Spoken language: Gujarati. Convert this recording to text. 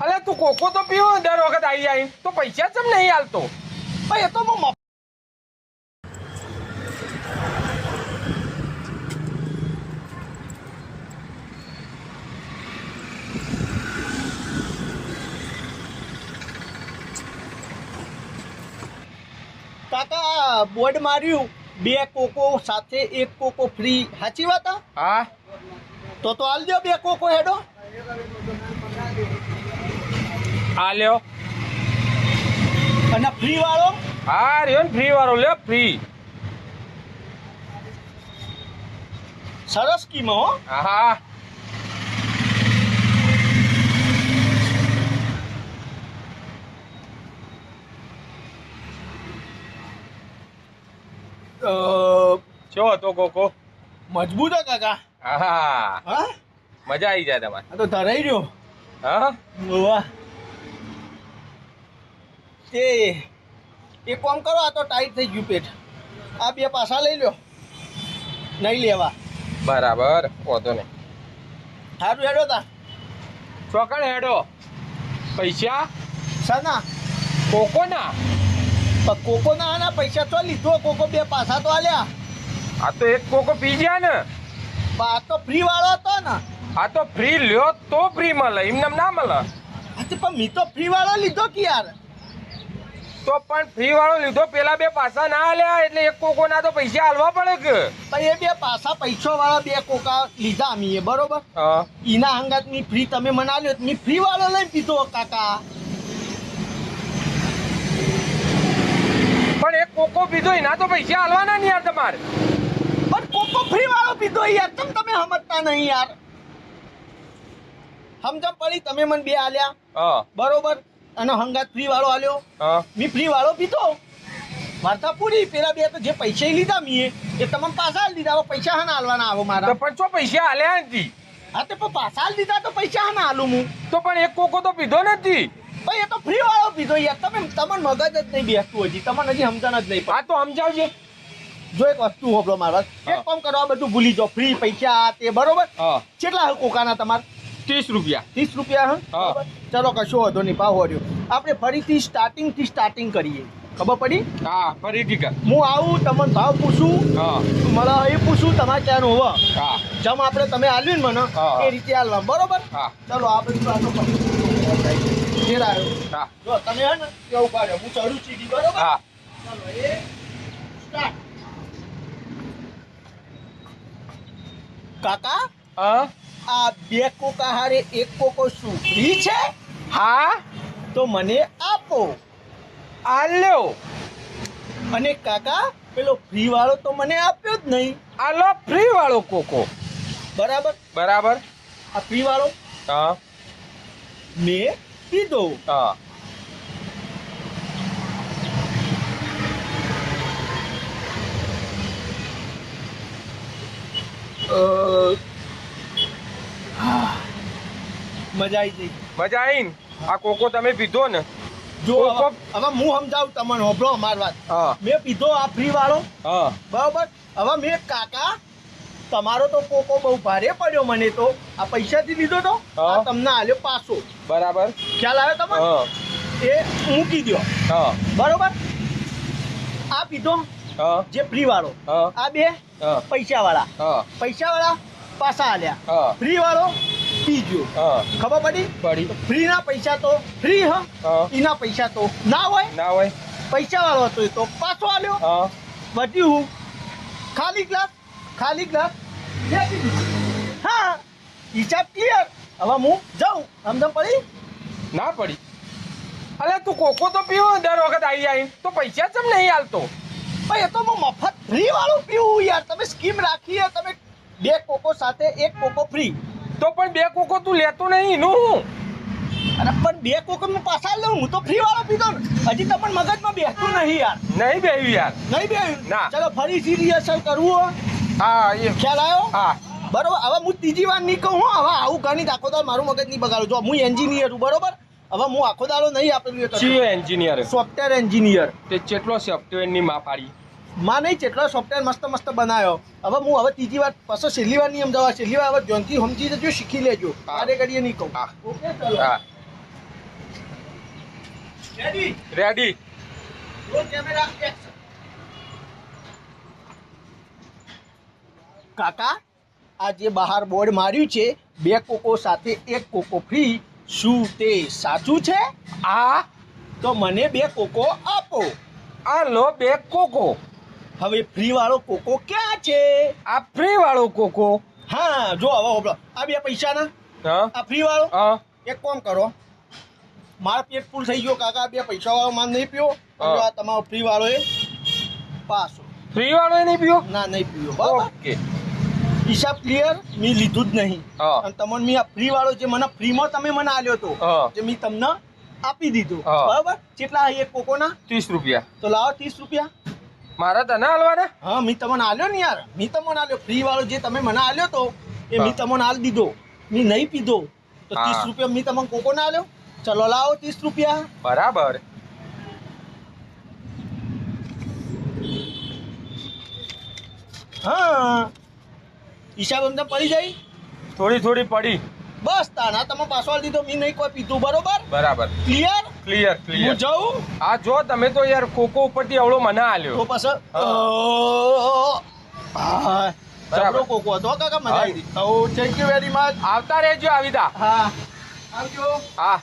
અલે તું કોકો તો પીવો દર વખત આવી આવી તો પૈસા ચમ નહીં હાલતો ભાઈ એ તો હું કાકા બોર્ડ માર્યું. બે કોકો સાથે એક કોકો ફ્રી સાચી વાત? હા? તો તો હાલ દો બે કોકો હેડો. આ લ્યો. અને ફ્રી વાળો? હા રહ્યો ને ફ્રી વાળો લ્યો ફ્રી સરસ સ્કીમ હો. હા. ચો હતો કોકો? મજબૂત હે કાકા. હા. મજા આવી જાય તમારે. તો ધરાઈ રહ્યો. હા? વાહ. તે એક કામ કરો આ તો ટાઈટ થઈ ગયું પેટ. આ બે પાસા લઈ લ્યો. નહીં લેવા. બરાબર વાંધો નહીં. સારું હેડો તા. ચોકડ હેડો. પૈસા? સના કોકો ના પણ કોકો ના આના પૈસા તો લીધો કોકો બે પાસા તો આલ્યા. આ તો એક કોકો પી ગયા ને. આ તો ફ્રી વાળો હતો ને. આ તો ફ્રી લ્યો તો ફ્રી મળે એમને ના મળે. પણ મી તો ફ્રી વાળો લીધો કે યાર? તો પણ ફ્રી વાળો લીધો. પેલા બે પાસા ના આલ્યા એટલે એક કોકો ના તો પૈસા હાલવા પડે કે? પણ એ બે પાસા પૈસો વાળા બે કોકા લીધા અમીએ બરોબર? એના હંગાતની ફ્રી તમે મનાલ્યો મી ફ્રી વાળો લઈ પીધો કાકા. પણ એક કોકો પીધો એના તો પૈસા હાલવાના નહીં યાર તમારે. પણ કોકો ફ્રી વાળો પીધો યાર તમ તમે સમજતા નહીં યાર? સમજમ પડી તમે મને બે આલ્યા. હા. બરોબર? અને હંગાત ફ્રી વાળો આલ્યો. હા. મી ફ્રી વાળો પીધો. વાર્તા પૂરી. પેલા બે તો જે પૈસા લીધા મીએ એ તમામ પાછા હવે પૈસા હા આલવાના આવો મારા. પણ છો પૈસા હાલ્યા નથી? હા તે પણ પાછા આલી દીધા તો પૈસા હા હાલું હું. તો પણ એક કોકો તો પીધો નથી? ભાઈ એ તો ફ્રી વાળો પીધો યાર. તમે તમને મગજ જ નહીં બેસતું હજી. તમને હજી સમજણ જ નહીં આ તો સમજાવજે. જો એક વસ્તુ હોબળો મારા. એક કામ કરો આ બધું ભૂલી જાઓ. ફ્રી પૈસા આ તે બરોબર? હા. કેટલા કોકાના તમારે? ત્રીસ રૂપિયા. ત્રીસ રૂપિયા હે? ચલો કશો વાંધો નહીં ભાવ વર્યો આપણે ફરીથી સ્ટાર્ટિંગથી સ્ટાર્ટિંગ કરીએ. ખબર પડી? હા ફરીથી કર. હું આવું તમને ભાવ પૂછું હા. મને એ પૂછું તમારે ક્યાંનું હોવા હા. જેમ આપણે તમે આલ્યું ને મને. એ રીતે આલવા. બરોબર? હા. ચલો આપણે આવ્યો. હા. જો તમે હે ને કેવું પાડ્યો હું ચડું ચીડી બરોબર? હા. ચલો એ સ્ટાર્ટ કાકા? હા? આ બે કોકા હારે એક કોકો ફ્રી છે? હા. તો મને આપો. આ લ્યો. અને કાકા પેલો ફ્રી વાળો તો મને આપ્યો જ નહીં. આલો ફ્રી વાળો કોકો. બરાબર? બરાબર. આ ફ્રી વાળો? હા. મેં પીધો હા. મજા આવી ગઈ. મજા આવીને આ કોકો તમે પીધો ને? જો હવે હું સમજાવું તમને હોભળો અમારી વાત. મેં પીધો આ ફ્રી વાળો. બરાબર? હવે મેં કાકા તમારો તો કોકો બહુ ભારે પડ્યો મને તો. આ પૈસાથી લીધો તો. તમને આલ્યો પાસો બરાબર. ખ્યાલ આવ્યો તમને? હા. એ મૂકી દો હા. બરોબર? આ પીધો હા. જે ફ્રી વાળો. આ બે પૈસા વાળા પૈસા વાળા પાછા આલ્યા. ફ્રી વાળો પીજો હા. ખબર પડી? પડી. ફ્રી ના પૈસા તો ફ્રી હ? એના પૈસા તો ના હોય? ના હોય. પૈસા વાળો હતો તો. પાછો આલ્યો હા. વધ્યું હું. ખાલી ગ્લાસ ખાલી ગ્લાસ હા. હિસાબ ક્લિયર હવે હું જાઉં. સમજણ પડી? ના પડી. અલે તું કોકો તો પીવો દર વખત આવી આવી તો પૈસા ચમ નહીં હાલતો ભાઈ એ તો હું મફત ફ્રી વાળું પીવું યાર. તમે સ્કીમ રાખી તમે બે કોકો સાથે એક કોકો ફ્રી તો પણ બે કોકો તું લેતો નહીં એનું હું અને પણ બે કોકો હું પાછા લઉં હું તો ફ્રી વાળો પીધો ને. હજી તમને મગજમાં બેસતું નહીં યાર. નહીં બેહ્યું યાર. નહીં બેહ્યું? ના. ચલો ફરીથી રિહર્સલ કરવું હા. એ. ખ્યાલ આવ્યો? હા. બરોબર હવે હું ત્રીજી વાર નહીં કહું હો. હવે આવું ગણિત આખો દાળ મારું મગજ નહીં બગાડું. જો હું એન્જિનિયર છું બરોબર? હવે હું આખો દાડો નહીં આપેલું છીએ એન્જિનિયર સોફ્ટવેર એન્જિનિયર તે કેટલો સોફ્ટવેરની માં પાડી માં નહીં જેટલો સોફ્ટવેર મસ્ત મસ્ત બનાવ્યો. હવે હું હવે ત્રીજી વાર પાછો છેલ્લી વાર નહીં સમજાવવા છેલ્લી વાર હવે જોનથી સમજી જજો શીખી લેજો. આરે ઘડીએ નહીં કહું. ઓકે ચલો. હા. રેડી રેડી કેમેરા કાકા આ જે બહાર બોર્ડ માર્યું છે બે કોકો સાથે એક કોકો ફ્રી શું તે સાચું છે? આ તો મને બે કોકો આપો. આ લો બે કોકો. હવે ફ્રી વાળો કોકો ક્યાં છે? આ ફ્રી વાળો કોકો? હા જો હવે હોભળો. આ બે પૈસાના? ના આ ફ્રી વાળો એક કામ કરો. મારા પેટ ફૂલ થઈ ગયો કાકા. બે પૈસા વાળો માલ નહીં અને આ તમારો ફ્રી વાળો એ પાસો ફ્રી વાળો એ નહીં પીવો? ના નહીં પીવો. બરાબર? ઓકે. હિસાબ ક્લિયર મેં લીધું જ નહીં. અને તમને મેં આ ફ્રી વાળો જે મને ફ્રીમાં તમે મને આલ્યો તો જે મેં તમને આપી દીધું. બરાબર? કેટલા એક કોકોના? ત્રીસ રૂપિયા. તો લાવો ત્રીસ રૂપિયા. મારા તને હાલવાના? હા મેં તમને આલ્યો ને યાર? મેં તમને આલ્યો. ફ્રી વાળો જે તમે મને આલ્યો તો એ મેં તમને આલ દીધો. મેં નહીં પીધો. તો. ત્રીસ રૂપિયા મેં તમને કોકો ના આલ્યો? ચલો લાવો ત્રીસ રૂપિયા. બરાબર. હા. હિસાબ અમને પડી જાય? થોડી થોડી પડી. બસ તાના તમે પાછો દીધો. મેં નહીં કોઈ પીધું. બરોબર? બરાબર. ક્લિયર ક્લિયર હું ક્લિયર જાઉં? આ જો તમે તો યાર કોકો ઉપરથી અવળો મને તો આલ્યો પાછળ હા. બરાબર. કોકો હતો કાકા મજા હા. આવી હતી થેન્ક યુ વેરી મચ આવતા રહેજો આવીદા. હા. આવજો. હા.